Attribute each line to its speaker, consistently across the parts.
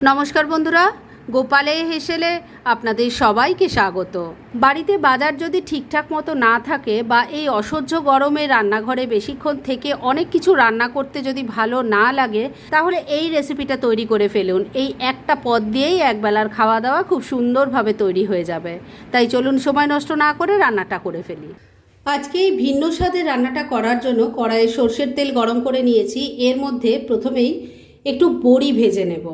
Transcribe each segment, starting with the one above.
Speaker 1: নমস্কার বন্ধুরা, গোপালে হেসেলে আপনাদের সবাইকে স্বাগত। বাড়িতে বাজার যদি ঠিকঠাক মতো না থাকে বা এই অসহ্য গরমে রান্নাঘরে বেশিক্ষণ থেকে অনেক কিছু রান্না করতে যদি ভালো না লাগে, তাহলে এই রেসিপিটা তৈরি করে ফেলুন। এই একটা পদ দিয়েই একবেলার খাওয়া দাওয়া খুব সুন্দরভাবে তৈরি হয়ে যাবে। তাই চলুন সময় নষ্ট না করে রান্নাটা করে ফেলি। আজকে এই ভিন্ন স্বাদের রান্নাটা করার জন্য কড়াইয়ে সর্ষের তেল গরম করে নিয়েছি। এর মধ্যে প্রথমেই একটু বড়ি ভেজে নেব।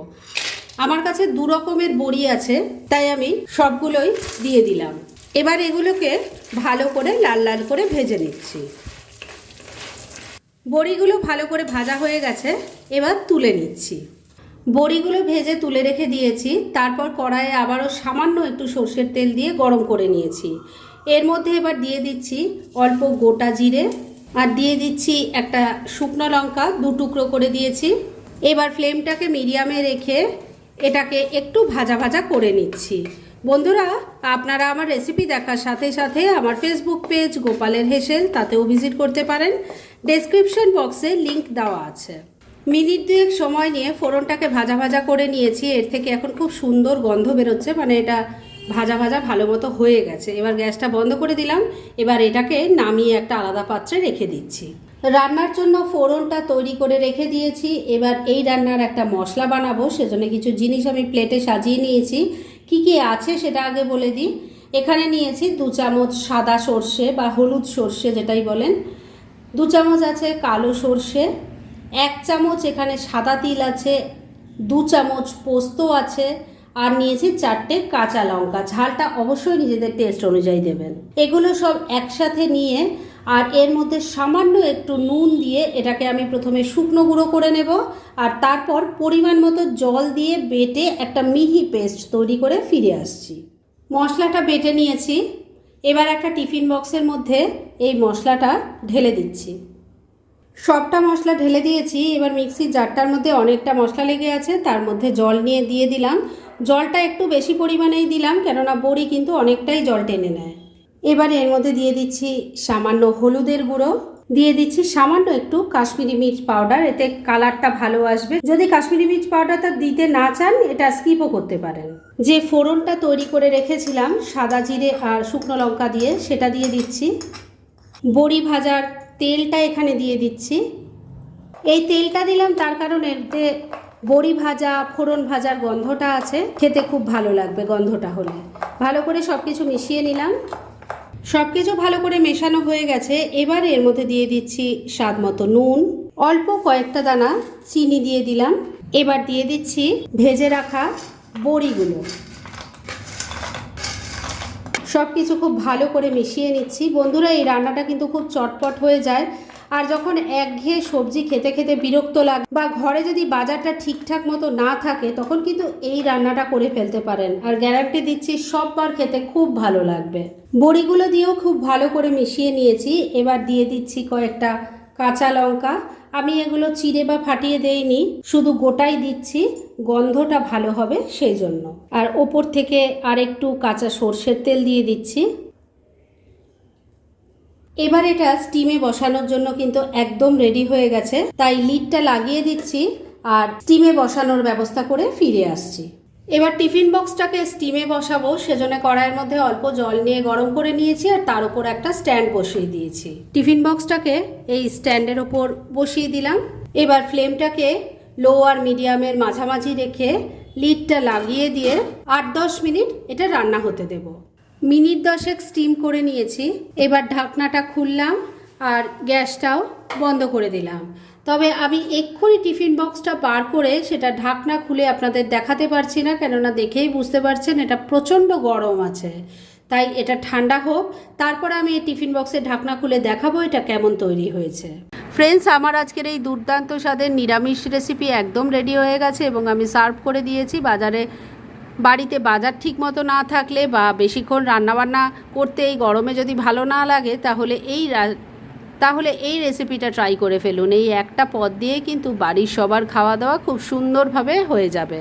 Speaker 1: আমার কাছে দু রকমের বড়ি আছে, তাই আমি সবগুলোই দিয়ে দিলাম। এবার এগুলোকে ভালো করে লাল লাল করে ভেজে নিচ্ছি। বড়িগুলো ভালো করে ভাজা হয়ে গেছে, এবার তুলে নিচ্ছি। বড়িগুলো ভেজে তুলে রেখে দিয়েছি, তারপর কড়াইয়ে আবারও সামান্য একটু সর্ষের তেল দিয়ে গরম করে নিয়েছি। এর মধ্যে এবার দিয়ে দিচ্ছি অল্প গোটা জিরে, আর দিয়ে দিচ্ছি একটা শুকনো লঙ্কা, দু টুকরো করে দিয়েছি। এবার ফ্লেমটাকে মিডিয়ামে রেখে এটাকে একটু ভাজা ভাজা করে নিচ্ছি। বন্ধুরা, আপনারা আমার রেসিপি দেখার সাথে সাথে আমার ফেসবুক পেজ গোপালের হেসেল, তাতেও ভিজিট করতে পারেন। ডেসক্রিপশন বক্সে লিংক দেওয়া আছে। মিনিট দুয়েক সময় নিয়ে ফোড়নটাকে ভাজা ভাজা করে নিয়েছি। এর থেকে এখন খুব সুন্দর গন্ধ বেরোচ্ছে। মানে এটা ভাজা ভাজা ভালো মতো হয়ে গেছে। এবার গ্যাসটা বন্ধ করে দিলাম। এবার এটাকে নামিয়ে একটা আলাদা পাত্রে রেখে দিচ্ছি। রান্নার জন্য ফোড়নটা তৈরি করে রেখে দিয়েছি। এবার এই রান্নার একটা মশলা বানাবো। সেজন্য কিছু জিনিস আমি প্লেটে সাজিয়ে নিয়েছি। কি কি আছে সেটা আগে বলে দিই। এখানে নিয়েছি দু চামচ সাদা সর্ষে বা হলুদ সর্ষে যেটাই বলেন। দু চামচ আছে কালো সর্ষে। এক চামচ এখানে সাদা তিল আছে। দু চামচ পোস্ত আছে। আর নিয়েছি চারটে কাঁচা লঙ্কা। ঝালটা অবশ্যই নিজেদের টেস্ট অনুযায়ী দেবেন। এগুলো সব একসাথে নিয়ে আর এর মধ্যে সামান্য একটু নুন দিয়ে এটাকে আমি প্রথমে শুকনো গুঁড়ো করে নেব আর তারপর পরিমাণ মতো জল দিয়ে বেটে একটা মিহি পেস্ট তৈরি করে ফিরে আসছি। মশলাটা বেটে নিয়েছি। এবার একটা টিফিন বক্সের মধ্যে এই মশলাটা ঢেলে দিচ্ছি। সবটা মশলা ঢেলে দিয়েছি। এবার মিক্সির জারটার মধ্যে অনেকটা মশলা লেগে আছে। তার মধ্যে জল নিয়ে দিয়ে দিলাম। জলটা একটু বেশি পরিমাণেই দিলাম, কেননা বড়ি কিন্তু অনেকটাই জল টেনে নেয়। এবার এর মধ্যে দিয়ে দিচ্ছি সামান্য হলুদের গুঁড়ো। দিয়ে দিচ্ছি সামান্য একটু কাশ্মীরি মির্চ পাউডার, এতে কালারটা ভালো আসবে। যদি কাশ্মীরি মির্চ পাউডারটা দিতে না চান, এটা স্কিপও করতে পারেন। যে ফোড়নটা তৈরি করে রেখেছিলাম, সাদা জিরে আর শুকনো লঙ্কা দিয়ে, সেটা দিয়ে দিচ্ছি। বড়ি ভাজার তেলটা এখানে দিয়ে দিচ্ছি। এই তেলটা দিলাম তার কারণে যে বড়ি ভাজা, ফোড়ন ভাজার গন্ধটা আছে। খেতে খুব ভালো লাগবে গন্ধটা হলে। ভালো করে সব কিছু মিশিয়ে নিলাম। সব কিছু ভালো করে মেশানো হয়ে গেছে। এবার এর মধ্যে দিয়ে দিচ্ছি স্বাদ মতো নুন। অল্প কয়েকটা দানা চিনি দিয়ে দিলাম। এবার দিয়ে দিচ্ছি ভেজে রাখা বড়িগুলো। সব কিছু খুব ভালো করে মিশিয়ে নিচ্ছি। বন্ধুরা, এই রান্নাটা কিন্তু খুব চটপট হয়ে যায়। আর যখন একঘেয়ে সবজি খেতে খেতে বিরক্ত লাগে বা ঘরে যদি বাজারটা ঠিকঠাক মতো না থাকে, তখন কিন্তু এই রান্নাটা করে ফেলতে পারেন। আর গ্যারান্টি দিচ্ছি, সববার খেতে খুব ভালো লাগবে। বড়িগুলো দিয়েও খুব ভালো করে মিশিয়ে নিয়েছি। এবার দিয়ে দিচ্ছি কয়েকটা কাঁচা লঙ্কা। আমি এগুলো চিড়ে বা ফাটিয়ে দেইনি, শুধু গোটাই দিচ্ছি, গন্ধটা ভালো হবে সেই জন্য। আর ওপর থেকে আর একটু কাঁচা সর্ষের তেল দিয়ে দিচ্ছি। এবার এটা স্টিমে বসানোর জন্য কিন্তু একদম রেডি হয়ে গেছে। তাই লিডটা লাগিয়ে দিচ্ছি আর স্টিমে বসানোর ব্যবস্থা করে ফিরে আসছি। এবার টিফিন বক্সটাকে স্টিমে বসাবো, সেজন্য কড়াইয়ের মধ্যে অল্প জল নিয়ে গরম করে নিয়েছি আর তার উপর একটা স্ট্যান্ড বসিয়ে দিয়েছি। টিফিন বক্সটাকে এই স্ট্যান্ডের ওপর বসিয়ে দিলাম। এবার ফ্লেমটাকে লো আর মিডিয়ামের মাঝামাঝি রেখে লিডটা লাগিয়ে দিয়ে আট দশ মিনিট এটা রান্না হতে দেবো। মিনিট দশেক স্টিম করে নিয়েছি। এবার ঢাকনাটা খুললাম আর গ্যাসটাও বন্ধ করে দিলাম। তবে আমি এক্ষুনি টিফিন বক্সটা বার করে সেটা ঢাকনা খুলে আপনাদের দেখাতে পারছি না, কেননা দেখেই বুঝতে পারছেন এটা প্রচণ্ড গরম আছে। তাই এটা ঠান্ডা হোক, তারপর আমি এই টিফিন বক্সের ঢাকনা খুলে দেখাবো এটা কেমন তৈরি হয়েছে। ফ্রেন্ডস আমার আজকের এই দুর্দান্ত স্বাদের নিরামিষ রেসিপি একদম রেডি হয়ে গেছে এবং আমি সার্ভ করে দিয়েছি। বাজারে বাড়িতে বাজার ঠিক মতো না থাকলে বা বেশিক্ষণ রান্নাবান্না করতে এই গরমে যদি ভালো না লাগে, তাহলে এই তাহলে এই রেসিপিটা ট্রাই করে ফেলুন। এই একটা পদ দিয়ে কিন্তু বাড়ির সবার খাওয়া দাওয়া খুব সুন্দরভাবে হয়ে যাবে।